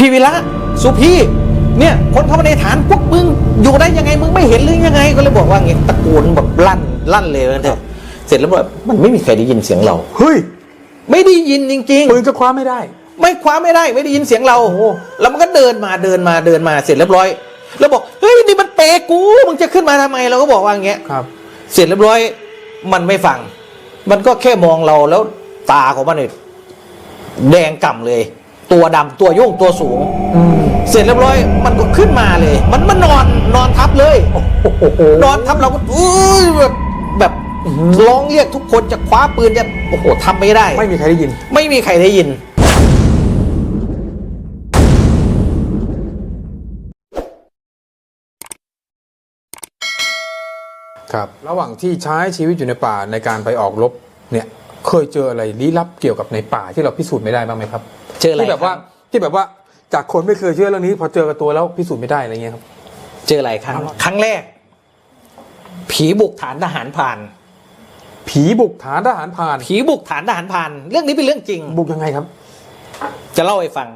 พี่วิระสุพี่เนี่ยคนเข้ามาในฐานพวกมึงอยู่ได้ยังไงมึงไม่เห็นหรือยังไงก็เลยบอกว่าอย่างงี้ตะโกนแบบลั่นลั่นเลยว่างั้นเถอะเสร็จแล้วแบบมันไม่มีใครได้ยินเสียงเรา เฮ้ย ไม่ได้ยินจริงปืนก็คว้าไม่ได้ ๆ ไม่คว้าไม่ได้ไม่ได้ยินเสียงเราโอ้โหแล้วมันก็เดินมาเดินมาเดินมาเสร็จเรียบร้อย แล้วบอกเฮ้ยนี่มันเปรกูมึงจะขึ้นมาทำไมเราก็บอกว่าอย่างเงี้ย ครับ เสร็จเรียบร้อย มันไม่ฟัง มันก็แค่มองเราแล้วตาของมันเนี่ยแดงก่ำเลย ตัวดำตัวโยุ่งตัวสูงอืมเสร็จเรียบร้อย มันก็ขึ้นมาเลย มันมานอนนอนทับเลยโอ้โหนอนทับเราก็อุ้ยแบบแบบร้องเรียกทุกคนจะคว้าปืนจะโอ้โหทำไม่ได้ ไม่มีใครได้ยิน ไม่มีใครได้ยินครับระหว่างที่ใช้ชีวิตอยู่ในป่าในการไปออกรบเนี่ย เคยเจออะไรลี้ลับเกี่ยวกับในป่าที่เราพิสูจน์ไม่ได้บ้างไหมครับเจออะไรที่แบบว่าครับที่แบบว่าจากคนไม่เคยเชื่อเรื่องนี้ พอเจอกับตัวแล้วพิสูจน์ไม่ได้อะไรเงี้ยครับ เจออะไรครั้งครั้งแรก ผีบุกฐานทหารผ่าน ผีบุกฐานทหารผ่าน ผีบุกฐานทหารผ่าน เรื่องนี้เป็นเรื่องจริง บุกยังไงครับ จะเล่าให้ฟัง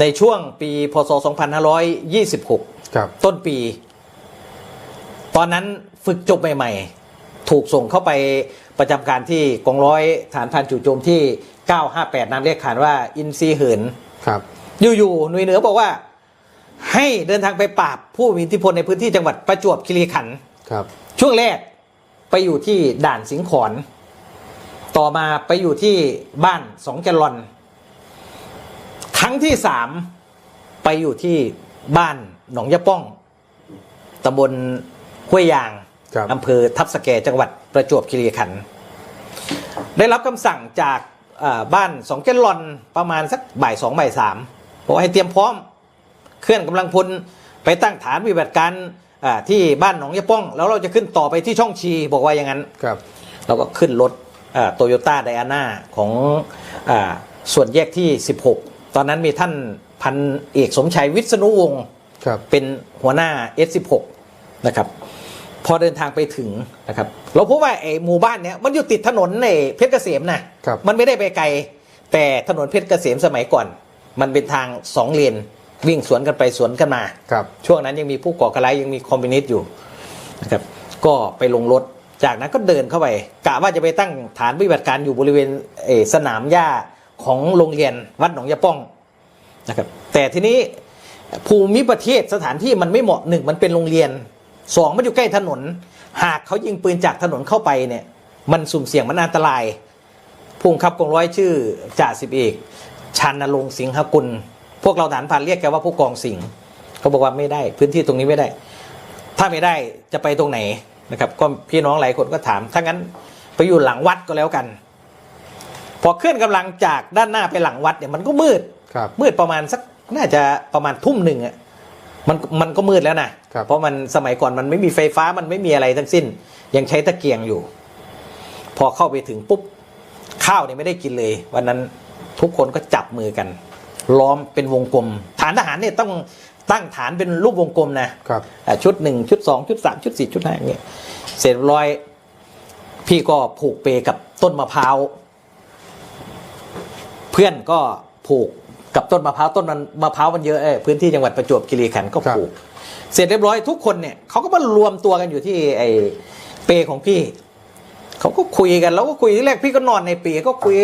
ในช่วงปีพศ 2526 ครับ ต้นปี ตอนนั้นฝึกจบใหม่ ๆ ถูกส่งเข้าไป ประจำการที่กองร้อยฐานพันจู่โจมที่ 958นามเรียกขานว่าอินซีเหินครับอยู่ๆหน่วยเหนือบอกว่า ให้เดินทางไปปราบผู้มีอิทธิพลในพื้นที่จังหวัดประจวบคีรีขันธ์ครับ ช่วงแรกไปอยู่ที่ด่านสิงขอน ต่อมาไปอยู่ที่บ้านสองแกลลอน ครั้งที่สามไปอยู่ที่บ้านหนองยะป้องตำบลห้วยยางครับ อำเภอทับสแกจังหวัดประจวบคีรีขันธ์ได้รับคำสั่งจากเอ่อบ้านสองแกลลอนประมาณสักบ่ายสองบ่ายสามบอกว่าให้เตรียมพร้อมเคลื่อนกำลังพลไปตั้งฐานปฏิบัติการอ่าที่บ้านหนองยะป้อง แล้วเราจะขึ้นต่อไปที่ช่องชีบอกว่าอย่างนั้นครับเราก็ขึ้นรถโตโยต้าไดอาน่าของอาส่วนแยกที่ 16 ตอนนั้นมีท่านพันเอกสมชัยวิษณุวงศ์ครับเป็นหัวหน้า S16 นะครับ พอเดินทางไปถึงนะครับเราพบว่าไอ้หมู่บ้านเนี้ยมันอยู่ติดถนนในเพชรเกษมนะครับมันไม่ได้ไปไกล แต่ถนนเพชรเกษมสมัยก่อน มันเป็นทางสองเลนวิ่งสวนกันไปสวนกันมาครับช่วงนั้นยังมีผู้ก่อการร้ายยังมีคอมมิวนิสต์อยู่นะครับก็ไปลงรถจากนั้นก็เดินเข้าไปกะว่าจะไปตั้งฐานปฏิบัติการอยู่บริเวณเอ่อสนามหญ้าของโรงเรียนวัดหนองยะป้องนะครับแต่ทีนี้ภูมิประเทศสถานที่มันไม่เหมาะหนึ่งมันเป็นโรงเรียน สองมันอยู่ใกล้ถนน หากเขายิงปืนจากถนนเข้าไปเนี่ย มันสุ่มเสี่ยงมันอันตรายผู้บังคับกองร้อยชื่อจ่าสิบเอกชันนรงค์สิงหกุล พวกเราฐานพันเรียกแกว่าผู้กองสิงห์เขาบอกว่าไม่ได้พื้นที่ตรงนี้ไม่ได้ ถ้าไม่ได้จะไปตรงไหนนะครับก็พี่น้องหลายคนก็ถาม ถ้างั้นไปอยู่หลังวัดก็แล้วกัน พอเคลื่อนกำลังจากด้านหน้าไปหลังวัดเนี่ยมันก็มืดครับมืดประมาณสักน่าจะประมาณทุ่มหนึ่งอะ มันมันก็มืดแล้วนะครับเพราะมันสมัยก่อนมันไม่มีไฟฟ้ามันไม่มีอะไรทั้งสิ้น ยังใช้ตะเกียงอยู่ พอเข้าไปถึงปุ๊บข้าวเนี่ยไม่ได้กินเลย วันนั้นทุกคนก็จับมือกัน ล้อมเป็นวงกลม ฐานทหารเนี่ยต้องตั้งฐานเป็นรูปวงกลมนะครับอะชุดหนึ่งชุดสองชุดสามชุดสี่ชุดห้าอย่างเงี้ยเสร็จเรียบร้อยพี่ก็ผูกเปกับต้นมะพร้าว เพื่อนก็ผูก กับต้นมะพร้าวต้นมันมะพร้าวมันเยอะเอ้ยพื้นที่จังหวัดประจวบคีรีขันธ์ก็ครับผูกเสร็จเรียบร้อยทุกคนเนี่ยเขาก็มารวมตัวกันอยู่ที่ไอ้เปของพี่เขาก็คุยกันแล้วก็คุยที่แรกพี่ก็นอนในเปก็คุย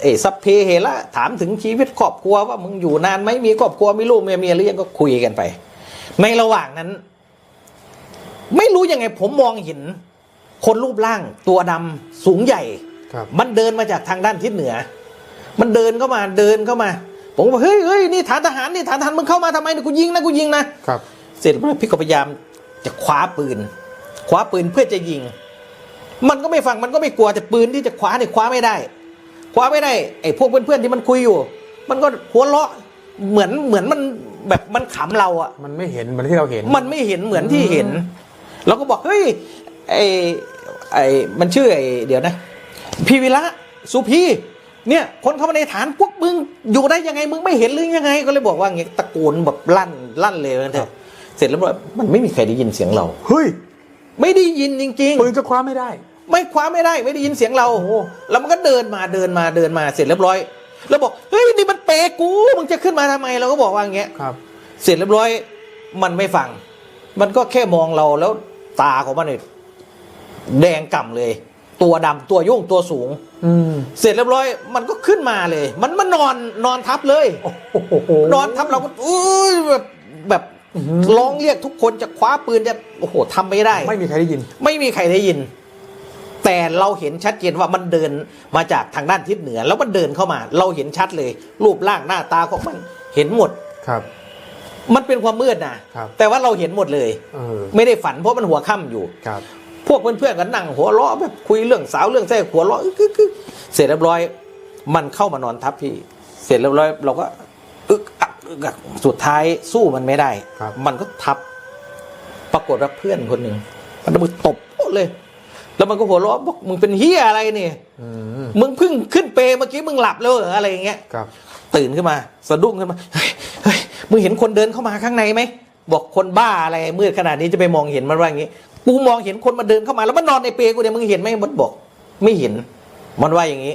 เอ้สัพเพเหระถามถึงชีวิตครอบครัวว่ามึงอยู่นานไหมมีครอบครัวมีลูกมีเมียหรือยังก็คุยกันไป ในระหว่างนั้น ไม่รู้ยังไงผมมองเห็น คนรูปร่างตัวดำสูงใหญ่ครับมันเดินมาจากทางด้านทิศเหนือ มันเดินเข้ามาเดินเข้ามา ผมก็บอกเฮ้ยเฮ้ยนี่ฐานทหารนี่ฐานทหารมึงเข้ามาทำไมเนี่ยกูยิงนะกูยิงนะครับ เสร็จแล้วพี่ก็พยายามจะคว้าปืน คว้าปืนเพื่อจะยิง มันก็ไม่ฟังมันก็ไม่กลัวแต่ปืนที่จะคว้าเนี่ยคว้าไม่ได้ คว้าไม่ได้ไอ้พวกเพื่อนๆที่มันคุยอยู่ มันก็หัวเราะเหมือนเหมือนมันแบบมันขำเราอะมันไม่เห็นเหมือนที่เราเห็น มันไม่เห็นเหมือนที่เห็นเราก็บอกเฮ้ยไอไอมันชื่อไอเดี๋ยวนะ พี่วิระสุพี่ เนี่ยคนเข้ามาในฐานพวกมึงอยู่ได้ยังไงมึงไม่เห็นหรือยังไงก็เลยบอกว่าอย่างงี้ตะโกนแบบลั่นลั่นเลยว่างั้นเถครัอะบเสร็จแล้วบอกมันไม่มีใครได้ยินเสียงเรา เฮ้ยไม่ได้ยินจริงปืนก็คว้าไม่ได้ ๆ ไม่คว้าไม่ได้ไม่ได้ยินเสียงเราโอ้โหแล้วมันก็เดินมาเดินมาเดินมาเสร็จเรียบร้อย แล้วบอกเฮ้ยนี่มันเปกู มึงจะขึ้นมาทำไมเราก็บอกว่าอย่างเงี้ย ครับ เสร็จเรียบร้อย มันไม่ฟัง มันก็แค่มองเราแล้วตาของมันเนี่ยแดงก่ำเลย ตัวดำตัวโยุ่งตัวสูง อืมเสร็จเรียบร้อยมันก็ขึ้นมาเลย มันมานอนนอนทับเลยโอ้โหนอนทับเราก็อุ้ยแบบแบบร้องเรียกทุกคนจะคว้าปืนจะโอ้โหทำไม่ได้ ไม่มีใครได้ยิน ไม่มีใครได้ยิน แต่เราเห็นชัดเจนว่ามันเดินมาจากทางด้านทิศเหนือ แล้วมันเดินเข้ามา เราเห็นชัดเลย รูปร่างหน้าตาของมันเห็นหมดครับ มันเป็นความมืดนะครับแต่ว่าเราเห็นหมดเลยเออไม่ได้ฝันเพราะมันหัวค่ำอยู่ครับ พวกเพื่อนๆกันนั่งหัวเราะแบบคุยเรื่องสาวเรื่องแท้หัวเราะอึกอึกอึกเสร็จเรียบร้อย มันเข้ามานอนทับพี่ เสร็จเรียบร้อย เราก็อึกอักอึกอักสุดท้ายสู้มันไม่ได้ครับมันก็ทับ ปรากฏว่าเพื่อนคนหนึ่งมันเอามือตบโป๊ะเลย แล้วมันก็หัวเราะบอกมึงเป็นเฮียอะไรเนี่ยอืมมึงเพิ่งขึ้นเปรย์เมื่อกี้มึงหลับแล้วเหรออะไรอย่างเงี้ยครับตื่นขึ้นมาสะดุ้งขึ้นมาเฮ้ยเฮ้ยมึงเห็นคนเดินเข้ามาข้างในไหมบอกคนบ้าอะไรมืดขนาดนี้จะไปมองเห็นมันว่าอย่างงี้ กูมองเห็นคนมาเดินเข้ามาแล้วมันนอนในเปรย์กูเนี่ยมึงเห็นไหมมันบอก ไม่เห็น มันว่าอย่างนี้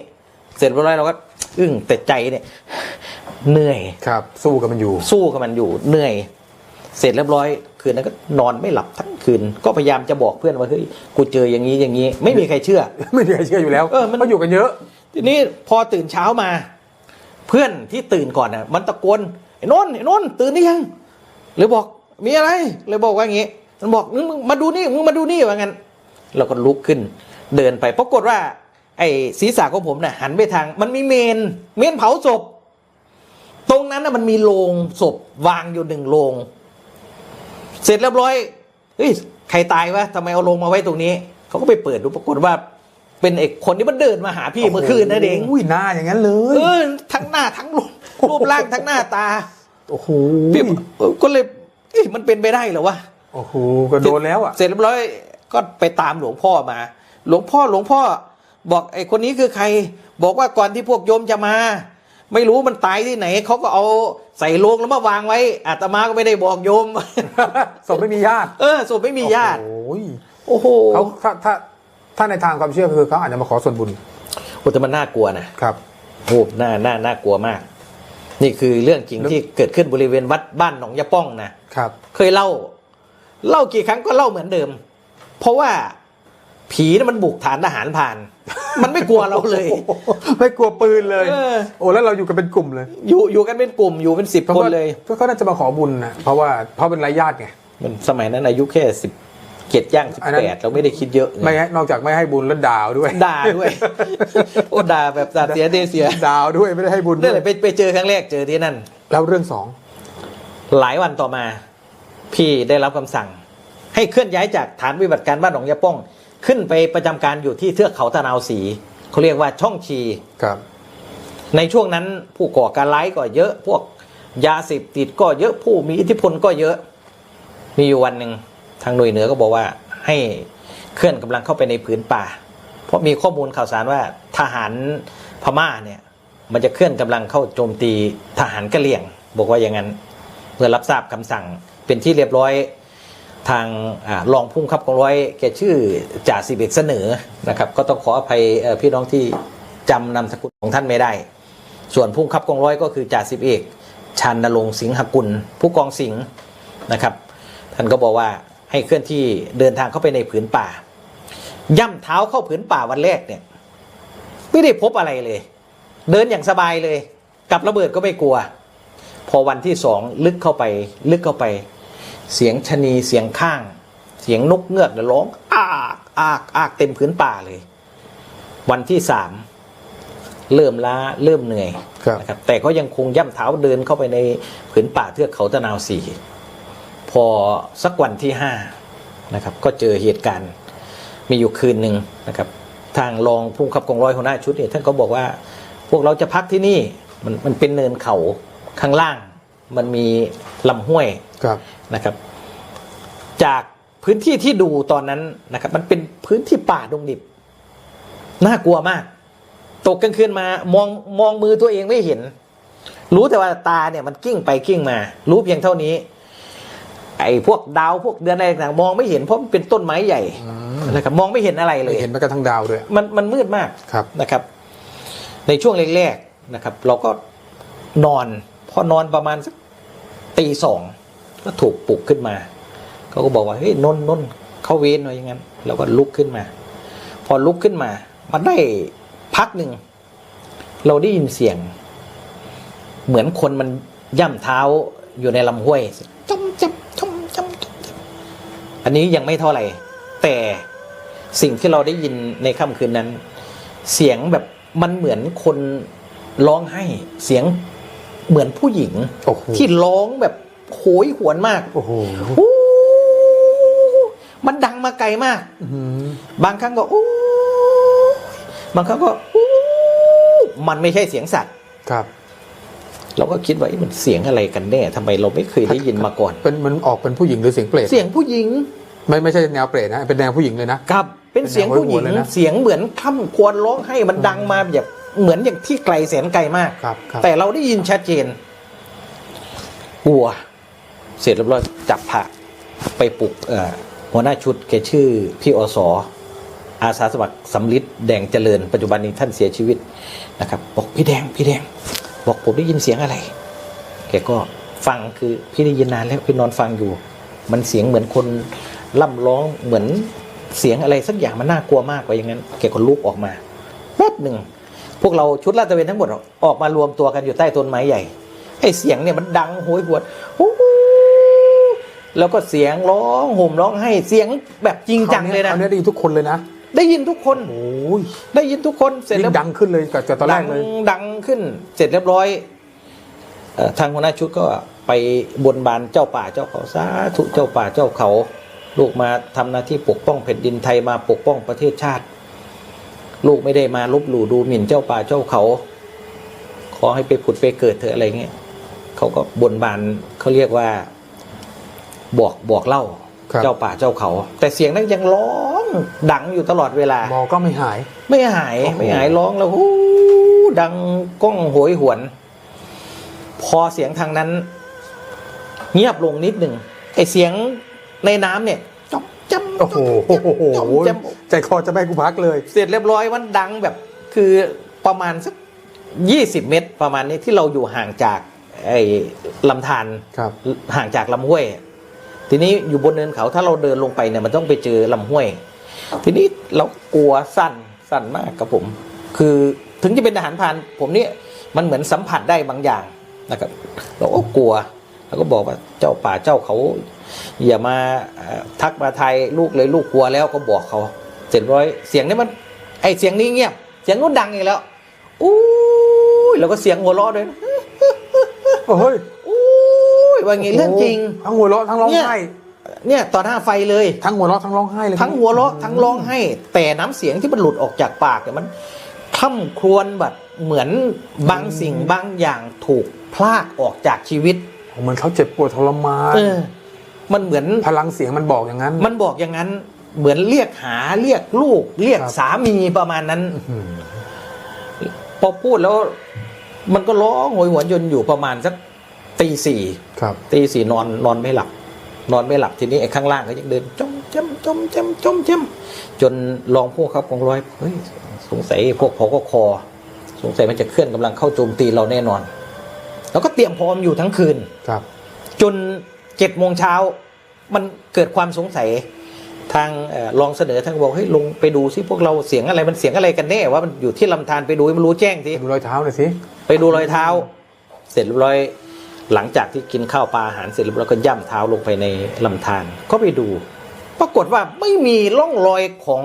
เสร็จเรียบร้อยเราก็ อึ้งแต่ใจเนี่ย เหนื่อยครับ สู้กับมันอยู่ สู้กับมันอยู่เหนื่อย เสร็จเรียบร้อย คืนนั้นก็นอนไม่หลับทั้งคืน ก็พยายามจะบอกเพื่อนว่าเฮ้ยกูเจออย่างนี้อย่างนี้ ไม่มีใครเชื่อ ไม่มีใครเชื่ออยู่แล้วเออมันเพราะอยู่กันเยอะ ทีนี้พอตื่นเช้ามา เพื่อนที่ตื่นก่อนน่ะ มันตะโกนไอ้นนท์ไอ้นนท์ตื่นหรือยังเลยบอกมีอะไรเลยบอกว่าอย่างงี้ มันบอกมึงมาดูนี่มึงมาดูนี่ว่างั้น เราก็ลุกขึ้น เดินไปปรากฏว่า ไอ้ศีรษะของผมน่ะหันไปทาง มันมีเมน เมนเผาศพ ตรงนั้นน่ะมันมีโลงศพวางอยู่หนึ่งโลง เสร็จเรียบร้อยเฮ้ยใครตายวะทำไมเอาลงมาไว้ตรงนี้เขาก็ไปเปิดดูปรากฏว่าเป็นเอกคนที่มันเดินมาหาพี่เมื่อคืนนั่นเองอุ้ยหน้าอย่างนั้นเลยเออทั้งหน้าทั้งรูปรูปร่างทั้งหน้าตาโอ้โหพี่เออก็เลยเอ๊ะมันเป็นไปได้เหรอวะ โอ้โหก็โดนแล้วอะ เสร็จเรียบร้อยก็ไปตามหลวงพ่อมา หลวงพ่อหลวงพ่อ บอกไอ้คนนี้คือใคร บอกว่าก่อนที่พวกโยมจะมา ไม่รู้มันตายที่ไหนเขาก็เอาใส่โลงแล้วมาวางไว้อาตมาก็ไม่ได้บอกโยม ศพไม่มีญาติ เออศพไม่มีญาติโอ้ยโอ้โหเขาถ้าถ้าถ้าในทางความเชื่อคือเขาอาจจะมาขอส่วนบุญโอ้แต่มันน่ากลัวนะครับโอ้น่าน่าน่ากลัวมาก นี่คือเรื่องจริงที่เกิดขึ้นบริเวณวัดบ้านหนองยะป้องนะครับ เคยเล่า เล่ากี่ครั้งก็เล่าเหมือนเดิม เพราะว่าผีน่ะมันบุกฐานทหารผ่าน มันไม่กลัวเราเลย ไม่กลัวปืนเลยเออโอ้แล้วเราอยู่กันเป็นกลุ่มเลย อยู่อยู่กันเป็นกลุ่มอยู่เป็นสิบคนเลยก็เขาน่าจะมาขอบุญนะเพราะว่าเพราะเป็นไรญาติไงมันสมัยนั้นอายุแค่สิบเจ็ดย่างสิบอันนั้แปดนเราไม่ได้คิดเยอะไงไม่ให้นอกจากไม่ให้บุญแล้วด่าวด้วยด่าด้วยโอ้ด่าแบบด่าเสียเดเสียดาวด้วยไม่ได้ให้บุญด้นั่นวแหยละไปไปเจอครั้งแรกเจอที่นั่นแล้วเรื่องสองหลายวันต่อมา พี่ได้รับคำสั่ง ให้เคลื่อนย้ายจากฐานปฏิบัติการบ้านหนองยะป้อง ขึ้นไปประจำการอยู่ที่เทือกเขาตะนาวสีเขาเรียกว่าช่องชีครับ ในช่วงนั้นผู้ก่อการร้ายก็เยอะ พวกยาเสพติดก็เยอะผู้มีอิทธิพลก็เยอะ มีอยู่วันหนึ่งทางหน่วยเหนือก็บอกว่าให้เคลื่อนกำลังเข้าไปในผืนป่า เพราะมีข้อมูลข่าวสารว่าทหารพม่าเนี่ย มันจะเคลื่อนกำลังเข้าโจมตีทหารกะเหรี่ยง บอกว่าอย่างนั้นเพื่อรับทราบคำสั่ง เป็นที่เรียบร้อยทางรองพุ่งคับกองร้อยแกชื่อจ่าสิบเอกเสนอนะครับ ก็ต้องขออภัยพี่น้องที่จำนามสกุลของท่านไม่ได้ ส่วนผู้บังคับกองร้อยก็คือจ่าสิบเอกชันนรงสิงหกุล ผู้กองสิงห์นะครับ ท่านก็บอกว่าให้เคลื่อนที่เดินทางเข้าไปในผืนป่า ย่ำเท้าเข้าผืนป่าวันแรกเนี่ยไม่ได้พบอะไรเลย เดินอย่างสบายเลย กับระเบิดก็ไม่กลัว พอวันที่สองลึกเข้าไปลึกเข้าไป เสียงชะนีเสียงข้าง เสียงนกเงือกเนี่ยร้องอากอากอากเต็มผืนป่าเลย วันที่สามเริ่มล้าเริ่มเหนื่อยครับนะครับแต่ก็ยังคงย่ำเท้าเดินเข้าไปในผืนป่าเทือกเขาตะนาวสีพอสักวันที่ห้านะครับ ก็เจอเหตุการณ์มีอยู่คืนหนึ่งนะครับ ทางรองผู้บังคับกองร้อยหัวหน้าชุดเนี่ยท่านก็บอกว่า พวกเราจะพักที่นี่มันมันเป็นเนินเขาข้างล่าง มันมีลำห้วยครับนะครับ จากพื้นที่ที่ดูตอนนั้นนะครับ มันเป็นพื้นที่ป่าดงดิบ น่ากลัวมาก ตกกลางคืนมามองมองมือตัวเองไม่เห็น รู้แต่ว่าตาเนี่ยมันกิ้งไปกิ้งมา รู้เพียงเท่านี้ ไอ้พวกดาวพวกเดือนอะไรต่างๆมองไม่เห็นเพราะมันเป็นต้นไม้ใหญ่นะครับ มองไม่เห็นอะไรเลยเห็นแม้กระทั่งดาวด้วยมันมันมืดมากครับนะครับ ในช่วงแรกๆนะครับ เราก็นอน พอนอนประมาณสักตีสองก็ถูกปลุกขึ้นมาเขาก็บอกว่าเฮ้ยนนนนเข้าเวรหน่อยอย่างนั้นเราก็ลุกขึ้นมา พอลุกขึ้นมามันได้พักหนึ่งเราได้ยินเสียง เหมือนคนมันย่ำเท้าอยู่ในลำห้วยจมจำจมจำจมอันนี้ยังไม่เท่าไหร่ แต่สิ่งที่เราได้ยินในค่ำคืนนั้น เสียงแบบมันเหมือนคนร้องไห้ เสียง เหมือนผู้หญิงโอ้โหที่ร้องแบบโหยหวนมาก โอ้โหอู้มันดังมาไกลมากอื้อหือบางครั้งก็อู้บางครั้งก็อู้มันไม่ใช่เสียงสัตว์ครับ เราก็คิดว่าเอ๊ะมันเสียงอะไรกันแน่ทำไมเราไม่เคยได้ยินมาก่อน เป็นมันออกเป็นผู้หญิงหรือเสียงเปรตเสียงผู้หญิง ไม่ไม่ใช่แนวเปรตนะเป็นแนวผู้หญิงเลยนะกับ เป็นเสียงผู้หญิงเป็นแนวโหยหวนเลยนะเสียงเหมือนคร่ำควรร้องให้มันดังมาแบบ เหมือนอย่างที่ไกลแสนไกลมากครับครับ แต่เราได้ยินชัดเจนกลัว เสร็จเรียบร้อยจับผักไปปลุกเอ่อหัวหน้าชุดแกชื่อพี่อสออาสาสมัครสำลิดแดงเจริญปัจจุบันนี้ท่านเสียชีวิตนะครับบอกพี่แดงพี่แดง บอกผมได้ยินเสียงอะไร แกก็ฟังคือพี่ได้ยินนานแล้วพี่นอนฟังอยู่ มันเสียงเหมือนคนล่ำร้องเหมือนเสียงอะไรสักอย่างมันน่ากลัวมากกว่าอย่างนั้น แกก็ลุกออกมาแป๊บหนึ่ง พวกเราชุดลาดตระเวนทั้งหมดออกมารวมตัวกันอยู่ใต้ต้นไม้ใหญ่ไอ้เสียงเนี่ยมันดังโหยหวนฮู้แล้วก็เสียงร้องห่มร้องให้เสียงแบบจริงจังเลยนะคราวนี้ได้ยินทุกคนเลยนะ ได้ยินทุกคนโอ้ยได้ยินทุกคนเสร็จยิ่แล้วงดังขึ้นเลยกับจากตอนแรกเลยดังดังขึ้น เสร็จเรียบร้อยเอ่อทางหัวหน้าชุดก็ไปบนบานเจ้าป่าเจ้าเขาสาธุเจ้าป่าเจ้าเขา ลูกมาทำหน้าที่ปกป้องแผ่นดินไทยมาปกป้องประเทศชาติ ลูกไม่ได้มาลบหลู่ดูหมิ่นเจ้าป่าเจ้าเขา ขอให้ไปผุดไปเกิดเถอะอะไรเงี้ยเขาก็บนบานเขาเรียกว่า บอกบอกเล่าครับเจ้าป่าเจ้าเขา แต่เสียงนั้นยังร้องดังอยู่ตลอดเวลาบอกก็ไม่หาย ไม่หายโอ้โหไม่หายร้องแล้วฮู้ดังก้องโหยหวน พอเสียงทางนั้น เงียบลงนิดหนึ่งไอเสียงในน้ำเนี่ย จบจำโอ้โหจำจำใจคอจะไม่ให้กูพักเลย เสร็จเรียบร้อยมันดังแบบ คือประมาณสักยี่สิบเมตรประมาณนี้ที่เราอยู่ห่างจากไอ้ลำธารครับห่างจากลำห้วย ทีนี้อยู่บนเนินเขาถ้าเราเดินลงไปเนี่ยมันต้องไปเจอลำห้วย ทีนี้เรากลัวสั้นสั้นมากกับผม คือถึงจะเป็นทหารพรานผมเนี่ยมันเหมือนสัมผัสได้บางอย่างนะครับ เราก็กลัว เราก็บอกว่าเจ้าป่าเจ้าเขา อย่ามาเอ่อทักมาไทยลูกเลยลูกกลัวแล้วก็บอกเขาเสร็จร้อยเสียงนี้มัน ไอเสียงนี้เงียบเสียงนู้นดังอีกแล้วอู้ยแล้วก็เสียงหัวเราะด้วยนะโอ้ยอู้ยว่าไงเรื่องจริงทั้งหัวเราะทั้งร้องไห้เนี่ยต่อหน้าไฟเลยทั้งหัวเราะทั้งร้องไห้เลยทั้งหัวเราะทั้งร้องไห้ แต่น้ำเสียงที่มันหลุดออกจากปากเนี่ยมันคล่ำครวญแบบเหมือนบางสิ่งบางอย่างถูกพลากออกจากชีวิต เหมือนเขาเจ็บปวดทรมานเออมันเหมือนพลังเสียงมันบอกอย่างนั้น มันบอกอย่างนั้น เหมือนเรียกหาเรียกลูก เรียกครับสามีประมาณนั้นอืมพอพูดแล้ว มันก็ร้องโหยหวนยนอยู่ประมาณสักตีสี่ครับตีสี่นอนนอนไม่หลับ นอนไม่หลับทีนี้ไอ้ข้างล่างก็ยังเดินจมจมจมจมจมจมจนรองผู้ครับกองร้อยเฮ้ยสงสัยพวกพอก็คอ สงสัยมันจะเคลื่อนกำลังเข้าโจมตีเราแน่นอน แล้วก็เตรียมพร้อมอยู่ทั้งคืนครับ จนเจ็ดโมงเช้ามันเกิดความสงสัยทางเอ่อรองเสนอทางบอกให้ยลงไปดูซิพวกเราเสียงอะไรมันเสียงอะไรกันแน่ว่ามันอยู่ที่ลำธารไปดูให้มันรู้แจ้งสิดูรอยเท้าหน่อยสิไปดูรอยเท้า เสร็จเรียบร้อยหลังจากที่กินข้าวปลาอาหารเสร็จเรียบร้อยก็ย่ำเท้าลงไปในลำธารก็ไปดู ปรากฏว่าไม่มีร่องรอยของ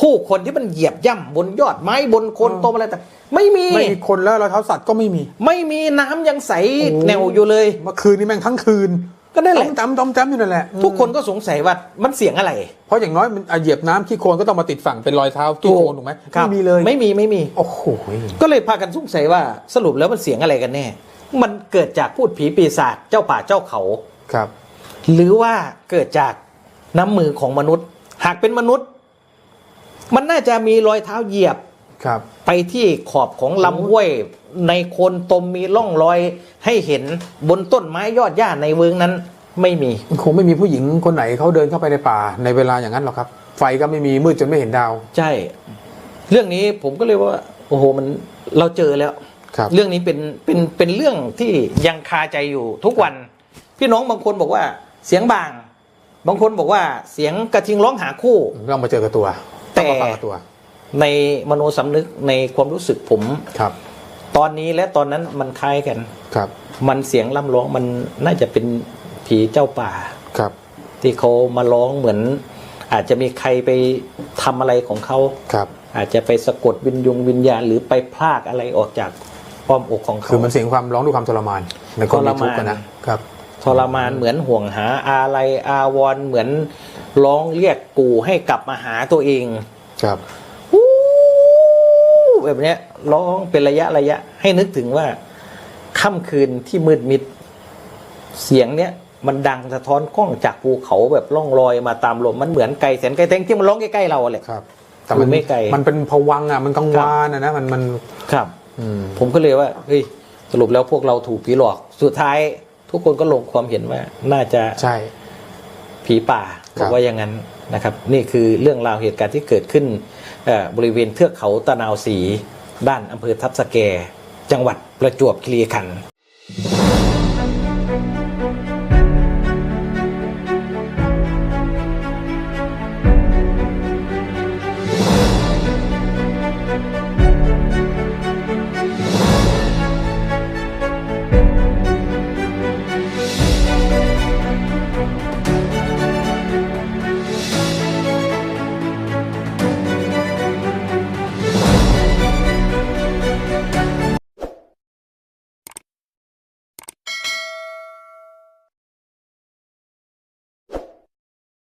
ผู้คนที่มันเหยียบย่ำบนยอดไม้บนโคนต้นอะไรแต่ไม่มีไม่มีคนแล้วรอยเท้าสัตว์ก็ไม่มี ไม่มีน้ำยังใสโอ้แนวอยู่เลยเมื่อคืนนี้แม่งทั้งคืน ก็นั่นแหต้ละมจำต้มจำอยู่นั่นแหละ ทุกคนก็สงสัยว่ามันเสียงอะไร เพราะอย่างน้อยมันอะเหยียบน้ำขี้โคลนก็ต้องมาติดฝั่งเป็นรอยเท้าขี้โคลนถูกไหมครับไม่มีเลยไม่มีไม่มีโอ้โหก็เลยพากันสงสัยว่าสรุปแล้วมันเสียงอะไรกันแน่ มันเกิดจากพูดผีปีศาจเจ้าป่าเจ้าเขาครับ หรือว่าเกิดจาก น้ำมือของมนุษย์ หากเป็นมนุษย์ มันน่าจะมีรอยเท้าเหยียบครับ ไปที่ขอบของลำห้วย ในโคนตมมีร่องรอยให้เห็นบนต้นไม้ยอดหญ้าในเวิงนั้นไม่มีคงไม่มีผู้หญิงคนไหนเขาเดินเข้าไปในป่าในเวลาอย่างนั้นหรอกครับ ไฟก็ไม่มีมืดจนไม่เห็นดาว ใช่ เรื่องนี้ผมก็เลยว่า โอ้โหมันเราเจอแล้วครับเรื่องนี้เป็นเป็นเป็นเรื่องที่ยังคาใจอยู่ทุกวัน พี่น้องบางคนบอกว่าเสียงบาง บางคนบอกว่าเสียงกระทิงร้องหาคู่ต้องมาเจอกับตัวแต่องมาฟังกับตัว ในมโนสำนึกในความรู้สึกผมครับ ตอนนี้และตอนนั้นมันคล้ายกันครับ มันเสียงล่ำร้องมันน่าจะเป็นผีเจ้าป่าครับ ที่เขามาร้องเหมือน อาจจะมีใครไปทำอะไรของเขาครับ อาจจะไปสะกดวิญญงวิญญาณหรือไปพลากอะไรออกจากอ้อมอกของเขาคือมันเสียงความร้องด้วยความทรมานในความมีทุกข์ทรมานอะนะครับ ทรมานเหมือนห่วงหาอะไรอาวรณ์เหมือนร้องเรียกกูให้กลับมาหาตัวเอง ครับวู้แบบเนี้ยร้องเป็นระยะระยะ ให้นึกถึงว่าค่ำคืนที่มืดมิด เสียงเนี้ยมันดังสะท้อนกล้องจากภูเขาแบบล่องลอยมาตามลมมันเหมือนไก่แสนไก่แทงที่มันร้องใกล้ๆเราแหละครับแต่มันอยู่ไม่ไกลมันเป็นพวังค์อะมันกังวานอะนะมันมันครับ อืมผมก็เลยว่าเฮ้ยสรุปแล้วพวกเราถูกผีหลอกสุดท้าย ทุกคนก็ลงความเห็นว่าน่าจะใช่ผีป่าครับอบกว่าอย่างนั้นนะครับ นี่คือเรื่องราวเหตุการณ์ที่เกิดขึ้นเอ่อบริเวณเทือกเขาตะนาวสี ด้านอำเภอทับสแก จังหวัดประจวบคีรีขันธ์